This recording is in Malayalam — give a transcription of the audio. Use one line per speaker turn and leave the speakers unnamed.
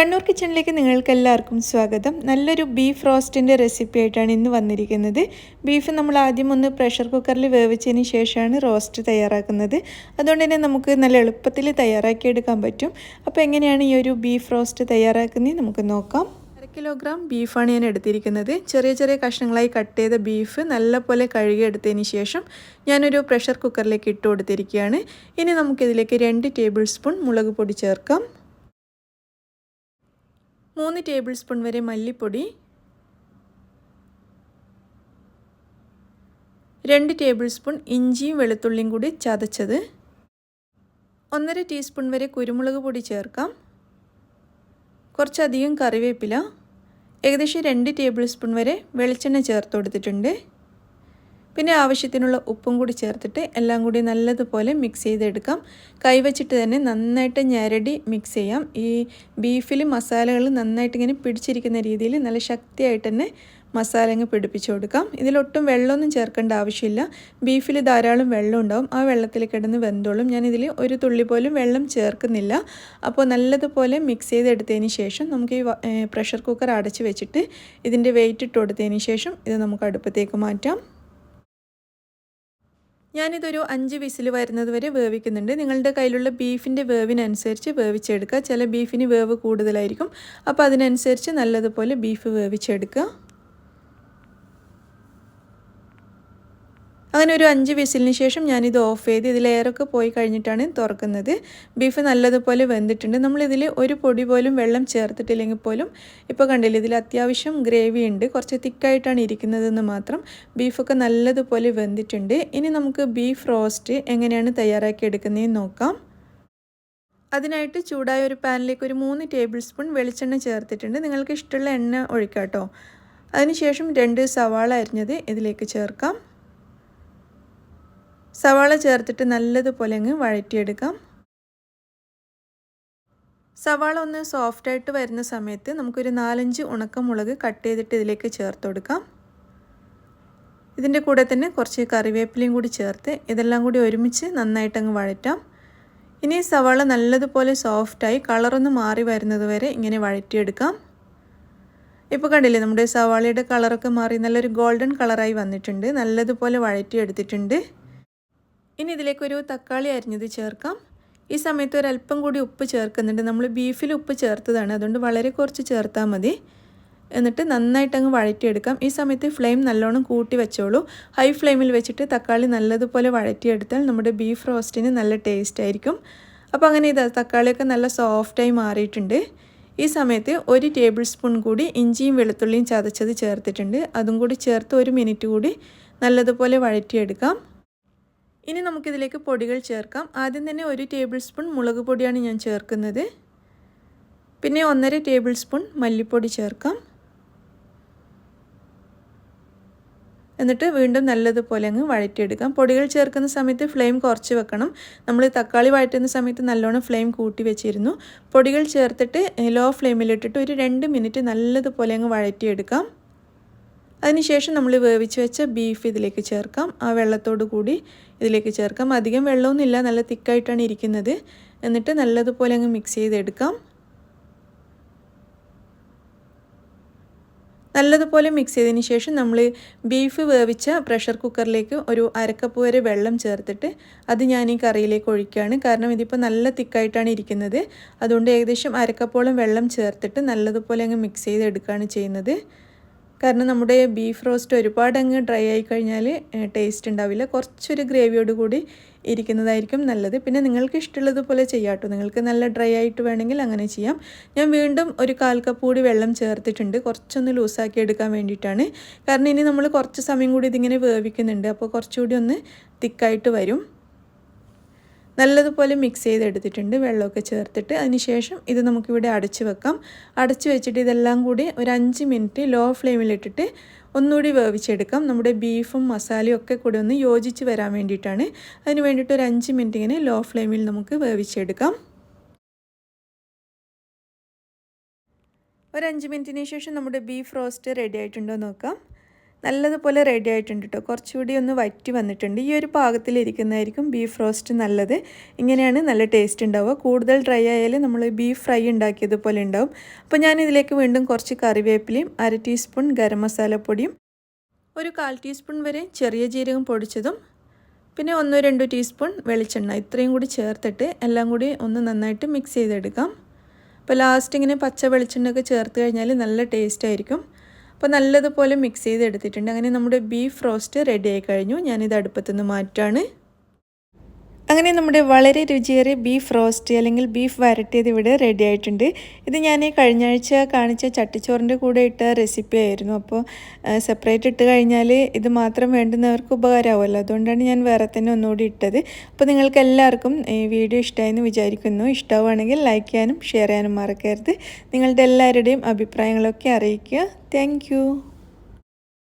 കണ്ണൂർ കിച്ചണിലേക്ക് നിങ്ങൾക്ക് എല്ലാവർക്കും സ്വാഗതം. നല്ലൊരു ബീഫ് റോസ്റ്റിന്റെ റെസിപ്പി ആയിട്ടാണ് ഇന്ന് വന്നിരിക്കുന്നത്. ബീഫ് നമ്മൾ ആദ്യം ഒന്ന് പ്രഷർ കുക്കറിൽ വേവിച്ചതിന് ശേഷമാണ് റോസ്റ്റ് തയ്യാറാക്കുന്നത്. അതുകൊണ്ട് തന്നെ നമുക്ക് നല്ല എളുപ്പത്തിൽ തയ്യാറാക്കിയെടുക്കാൻ പറ്റും. അപ്പോൾ എങ്ങനെയാണ് ഈ ഒരു ബീഫ് റോസ്റ്റ് തയ്യാറാക്കുന്നത് നമുക്ക് നോക്കാം. അര കിലോഗ്രാം ബീഫാണ് ഞാൻ എടുത്തിരിക്കുന്നത്. ചെറിയ ചെറിയ കഷ്ണങ്ങളായി കട്ട് ചെയ്ത ബീഫ് നല്ലപോലെ കഴുകിയെടുത്തതിന് ശേഷം ഞാനൊരു പ്രഷർ കുക്കറിലേക്ക് ഇട്ട് കൊടുത്തിരിക്കുകയാണ്. ഇനി നമുക്കിതിലേക്ക് രണ്ട് ടേബിൾ സ്പൂൺ മുളക് പൊടി ചേർക്കാം. മൂന്ന് ടേബിൾ സ്പൂൺ വരെ മല്ലിപ്പൊടി രണ്ട് ടേബിൾ സ്പൂൺ ഇഞ്ചിയും വെളുത്തുള്ളിയും കൂടി ചതച്ചത്. ഒന്നര ടീസ്പൂൺ വരെ കുരുമുളക് പൊടി ചേർക്കാം. കുറച്ചധികം കറിവേപ്പില. ഏകദേശം രണ്ട് ടേബിൾ സ്പൂൺ വരെ വെളിച്ചെണ്ണ ചേർത്ത് കൊടുത്തിട്ടുണ്ട്. പിന്നെ ആവശ്യത്തിനുള്ള ഉപ്പും കൂടി ചേർത്തിട്ട് എല്ലാം കൂടി നല്ലതുപോലെ മിക്സ് ചെയ്തെടുക്കാം. കൈവച്ചിട്ട് തന്നെ നന്നായിട്ട് ഞരടി മിക്സ് ചെയ്യാം. ഈ ബീഫിൽ മസാലകൾ നന്നായിട്ട് ഇങ്ങനെ പിടിച്ചിരിക്കുന്ന രീതിയിൽ നല്ല ശക്തിയായിട്ട് തന്നെ മസാല അങ്ങ് പിടിപ്പിച്ച് കൊടുക്കാം. ഇതിലൊട്ടും വെള്ളമൊന്നും ചേർക്കേണ്ട ആവശ്യമില്ല. ബീഫിൽ ധാരാളം വെള്ളം ഉണ്ടാവും. ആ വെള്ളത്തിൽ കിടന്ന് വെന്തോളും. ഞാനിതിൽ ഒരു തുള്ളി പോലും വെള്ളം ചേർക്കുന്നില്ല. അപ്പോൾ നല്ലതുപോലെ മിക്സ് ചെയ്തെടുത്തതിന് ശേഷം നമുക്ക് ഈ പ്രഷർ കുക്കർ അടച്ച് വെച്ചിട്ട് ഇതിന്റെ വെയിറ്റ് ഇട്ട് കൊടുത്തതിന് ശേഷം ഇത് നമുക്ക് അടുപ്പത്തേക്ക് മാറ്റാം. ഞാനിതൊരു അഞ്ച് വിസിൽ വരുന്നത് വരെ വേവിക്കുന്നുണ്ട്. നിങ്ങളുടെ കയ്യിലുള്ള ബീഫിന്റെ വേവിനനുസരിച്ച് വേവിച്ചെടുക്കുക. ചില ബീഫിന് വേവ് കൂടുതലായിരിക്കും. അപ്പോൾ അതിനനുസരിച്ച് നല്ലതുപോലെ ബീഫ് വേവിച്ചെടുക്കുക. അങ്ങനെ ഒരു അഞ്ച് വിസിലിന് ശേഷം ഞാനിത് ഓഫ് ചെയ്ത് ഇതിലേറൊക്കെ പോയി കഴിഞ്ഞിട്ടാണ് തുറക്കുന്നത്. ബീഫ് നല്ലതുപോലെ വെന്തിട്ടുണ്ട്. നമ്മളിതിൽ ഒരു പൊടി പോലും വെള്ളം ചേർത്തിട്ടില്ലെങ്കിൽ പോലും ഇപ്പോൾ കണ്ടില്ല ഇതിൽ അത്യാവശ്യം ഗ്രേവി ഉണ്ട്. കുറച്ച് തിക്കായിട്ടാണ് ഇരിക്കുന്നതെന്ന് മാത്രം ബീഫൊക്കെ നല്ലതുപോലെ വെന്തിട്ടുണ്ട്. ഇനി നമുക്ക് ബീഫ് റോസ്റ്റ് എങ്ങനെയാണ് തയ്യാറാക്കി എടുക്കുന്നതെന്ന് നോക്കാം. അതിനായിട്ട് ചൂടായ ഒരു പാനിലേക്ക് ഒരു മൂന്ന് ടേബിൾ സ്പൂൺ വെളിച്ചെണ്ണ ചേർത്തിട്ടുണ്ട്. നിങ്ങൾക്ക് ഇഷ്ടമുള്ള എണ്ണ ഒഴിക്കാം കേട്ടോ. അതിനുശേഷം രണ്ട് സവാള അരിഞ്ഞത് ഇതിലേക്ക് ചേർക്കാം. സവാള ചേർത്തിട്ട് നല്ലതുപോലെ അങ്ങ് വഴറ്റിയെടുക്കാം. സവാള ഒന്ന് സോഫ്റ്റായിട്ട് വരുന്ന സമയത്ത് നമുക്കൊരു നാലഞ്ച് ഉണക്കമുളക് കട്ട് ചെയ്തിട്ട് ഇതിലേക്ക് ചേർത്ത് കൊടുക്കാം. ഇതിന്റെ കൂടെ തന്നെ കുറച്ച് കറിവേപ്പിലയും കൂടി ചേർത്ത് ഇതെല്ലാം കൂടി ഒരുമിച്ച് നന്നായിട്ട് അങ്ങ് വഴറ്റാം. ഇനി സവാള നല്ലതുപോലെ സോഫ്റ്റായി കളറൊന്ന് മാറി വരുന്നത് വരെ ഇങ്ങനെ വഴറ്റിയെടുക്കാം. ഇപ്പോൾ കണ്ടില്ലേ നമ്മുടെ സവാളയുടെ കളറൊക്കെ മാറി നല്ലൊരു ഗോൾഡൻ കളറായി വന്നിട്ടുണ്ട്. നല്ലതുപോലെ വഴറ്റിയെടുത്തിട്ടുണ്ട്. ഇനി ഇതിലേക്കൊരു തക്കാളി അരിഞ്ഞത് ചേർക്കാം. ഈ സമയത്ത് ഒരല്പം കൂടി ഉപ്പ് ചേർക്കുന്നുണ്ട്. നമ്മൾ ബീഫിൽ ഉപ്പ് ചേർത്തതാണ്. അതുകൊണ്ട് വളരെ കുറച്ച് ചേർത്താൽ മതി. എന്നിട്ട് നന്നായിട്ട് അങ്ങ് വഴറ്റിയെടുക്കാം. ഈ സമയത്ത് ഫ്ലെയിം നല്ലോണം കൂട്ടി വെച്ചോളൂ. ഹൈ ഫ്ലെയിമിൽ വെച്ചിട്ട് തക്കാളി നല്ലതുപോലെ വഴറ്റിയെടുത്താൽ നമ്മുടെ ബീഫ് റോസ്റ്റിന് നല്ല ടേസ്റ്റ് ആയിരിക്കും. അപ്പോൾ അങ്ങനെ ഇത് തക്കാളിയൊക്കെ നല്ല സോഫ്റ്റായി മാറിയിട്ടുണ്ട്. ഈ സമയത്ത് ഒരു ടേബിൾ സ്പൂൺ കൂടി ഇഞ്ചിയും വെളുത്തുള്ളിയും ചതച്ചത് ചേർത്തിട്ടുണ്ട്. അതും കൂടി ചേർത്ത് ഒരു മിനിറ്റ് കൂടി നല്ലതുപോലെ വഴറ്റിയെടുക്കാം. ഇനി നമുക്കിതിലേക്ക് പൊടികൾ ചേർക്കാം. ആദ്യം തന്നെ ഒരു ടേബിൾ സ്പൂൺ മുളക് പൊടിയാണ് ഞാൻ ചേർക്കുന്നത്. പിന്നെ ഒന്നര ടേബിൾ സ്പൂൺ മല്ലിപ്പൊടി ചേർക്കാം. എന്നിട്ട് വീണ്ടും നല്ലതുപോലെ അങ്ങ് വഴറ്റിയെടുക്കാം. പൊടികൾ ചേർക്കുന്ന സമയത്ത് ഫ്ലെയിം കുറച്ച് വെക്കണം. നമ്മൾ തക്കാളി വഴറ്റുന്ന സമയത്ത് നല്ലോണം ഫ്ലെയിം കൂട്ടി വെച്ചിരുന്നു. പൊടികൾ ചേർത്തിട്ട് ലോ ഫ്ലെയിമിലിട്ടിട്ട് ഒരു രണ്ട് മിനിറ്റ് നല്ലതുപോലെ അങ്ങ് വഴറ്റിയെടുക്കാം. അതിനുശേഷം നമ്മൾ വേവിച്ച് വെച്ച ബീഫ് ഇതിലേക്ക് ചേർക്കാം. ആ വെള്ളത്തോടു കൂടി ഇതിലേക്ക് ചേർക്കാം. അധികം വെള്ളമൊന്നുമില്ല നല്ല തിക്കായിട്ടാണ് ഇരിക്കുന്നത്. എന്നിട്ട് നല്ലതുപോലെ അങ്ങ് മിക്സ് ചെയ്തെടുക്കാം. നല്ലതുപോലെ മിക്സ് ചെയ്തതിന് ശേഷം നമ്മൾ ബീഫ് വേവിച്ച പ്രഷർ കുക്കറിലേക്ക് ഒരു അരക്കപ്പ് വരെ വെള്ളം ചേർത്തിട്ട് അത് ഞാൻ ഈ കറിയിലേക്ക് ഒഴിക്കുകയാണ്. കാരണം ഇതിപ്പോൾ നല്ല തിക്കായിട്ടാണ് ഇരിക്കുന്നത്. അതുകൊണ്ട് ഏകദേശം അരക്കപ്പോളം വെള്ളം ചേർത്തിട്ട് നല്ലതുപോലെ അങ്ങ് മിക്സ് ചെയ്തെടുക്കുകയാണ് ചെയ്യുന്നത്. കാരണം നമ്മുടെ ബീഫ് റോസ്റ്റ് ഒരുപാട് അങ്ങ് ഡ്രൈ ആയി കഴിഞ്ഞാൽ ടേസ്റ്റ് ഉണ്ടാവില്ല. കുറച്ചൊരു ഗ്രേവിയോട് കൂടി ഇരിക്കുന്നതായിരിക്കും നല്ലത്. പിന്നെ നിങ്ങൾക്ക് ഇഷ്ടമുള്ളതുപോലെ ചെയ്യാട്ടോ നിങ്ങൾക്ക് നല്ല ഡ്രൈ ആയിട്ട് വേണമെങ്കിൽ അങ്ങനെ ചെയ്യാം. ഞാൻ വീണ്ടും ഒരു കാൽ കപ്പ് കൂടി വെള്ളം ചേർത്തിട്ടുണ്ട്. കുറച്ചൊന്ന് ലൂസാക്കി എടുക്കാൻ വേണ്ടിയിട്ടാണ്. കാരണം ഇനി നമ്മൾ കുറച്ച് സമയം കൂടി ഇതിങ്ങനെ വേവിക്കുന്നുണ്ട്. അപ്പോൾ കുറച്ചുകൂടി ഒന്ന് തിക്കായിട്ട് വരും. നല്ലതുപോലെ മിക്സ് ചെയ്തെടുത്തിട്ടുണ്ട്. വെള്ളമൊക്കെ ചേർത്തിട്ട് അതിനുശേഷം ഇത് നമുക്കിവിടെ അടച്ച് വെക്കാം. അടച്ച് വെച്ചിട്ട് ഇതെല്ലാം കൂടി ഒരു അഞ്ച് മിനിറ്റ് ലോ ഫ്ലെയിമിലിട്ടിട്ട് ഒന്നുകൂടി വേവിച്ചെടുക്കാം. നമ്മുടെ ബീഫും മസാലയും ഒക്കെ കൂടി ഒന്ന് യോജിച്ച് വരാൻ വേണ്ടിയിട്ടാണ്. അതിന് വേണ്ടിയിട്ട് ഒരു അഞ്ച് മിനിറ്റ് ഇങ്ങനെ ലോ ഫ്ലെയിമിൽ നമുക്ക് വേവിച്ചെടുക്കാം. ഒരു അഞ്ച് മിനിറ്റിന് ശേഷം നമ്മുടെ ബീഫ് റോസ്റ്റ് റെഡി ആയിട്ടുണ്ടോ നോക്കാം. നല്ലതുപോലെ റെഡി ആയിട്ടുണ്ട് കേട്ടോ കുറച്ചുകൂടി ഒന്ന് വറ്റി വന്നിട്ടുണ്ട്. ഈ ഒരു പാകത്തിലിരിക്കുന്നതായിരിക്കും ബീഫ് റോസ്റ്റ് നല്ലത്. ഇങ്ങനെയാണ് നല്ല ടേസ്റ്റ് ഉണ്ടാവുക. കൂടുതൽ ഡ്രൈ ആയാൽ നമ്മൾ ബീഫ് ഫ്രൈ ഉണ്ടാക്കിയതുപോലെ ഉണ്ടാവും. അപ്പോൾ ഞാൻ ഇതിലേക്ക് വീണ്ടും കുറച്ച് കറിവേപ്പിലയും അര ടീസ്പൂൺ ഗരം മസാലപ്പൊടിയും ഒരു കാൽ ടീസ്പൂൺ വരെ ചെറിയ ജീരകം പൊടിച്ചതും പിന്നെ ഒന്നോ രണ്ടോ ടീസ്പൂൺ വെളിച്ചെണ്ണ ഇത്രയും കൂടി ചേർത്തിട്ട് എല്ലാം കൂടി ഒന്ന് നന്നായിട്ട് മിക്സ് ചെയ്തെടുക്കാം. അപ്പോൾ ലാസ്റ്റ് ഇങ്ങനെ പച്ച വെളിച്ചെണ്ണയൊക്കെ ചേർത്ത് കഴിഞ്ഞാൽ നല്ല ടേസ്റ്റ് ആയിരിക്കും. അപ്പോൾ നല്ലതുപോലെ മിക്സ് ചെയ്ത് എടുത്തിട്ടുണ്ട് അങ്ങനെ നമ്മുടെ ബീഫ് റോസ്റ്റ് റെഡി ആയി കഴിഞ്ഞു. ഞാനിത് അടുപ്പത്തുനിന്ന് മാറ്റാണ്. അങ്ങനെ നമ്മുടെ വളരെ രുചിയേറിയ ബീഫ് റോസ്റ്റ് അല്ലെങ്കിൽ ബീഫ് വരട്ടിയത് ഇവിടെ റെഡി ആയിട്ടുണ്ട്. ഇത് ഞാൻ കഴിഞ്ഞ ആഴ്ച കാണിച്ച ചട്ടിച്ചോറിന്റെ കൂടെ ഇട്ട റെസിപ്പി ആയിരുന്നു. അപ്പോൾ സെപ്പറേറ്റ് ഇട്ട് കഴിഞ്ഞാൽ ഇത് മാത്രം വേണ്ടുന്നവർക്ക് ഉപകാരമാവുമല്ലോ. അതുകൊണ്ടാണ് ഞാൻ വേറെ തന്നെ ഒന്നുകൂടി ഇട്ടത്. അപ്പോൾ നിങ്ങൾക്ക് എല്ലാവർക്കും ഈ വീഡിയോ ഇഷ്ടമായെന്ന് വിചാരിക്കുന്നു. ഇഷ്ടമാണെങ്കിൽ ലൈക്ക് ചെയ്യാനും ഷെയർ ചെയ്യാനും മറക്കരുത്. നിങ്ങളുടെ എല്ലാവരുടെയും അഭിപ്രായങ്ങളൊക്കെ അറിയിക്കുക. താങ്ക്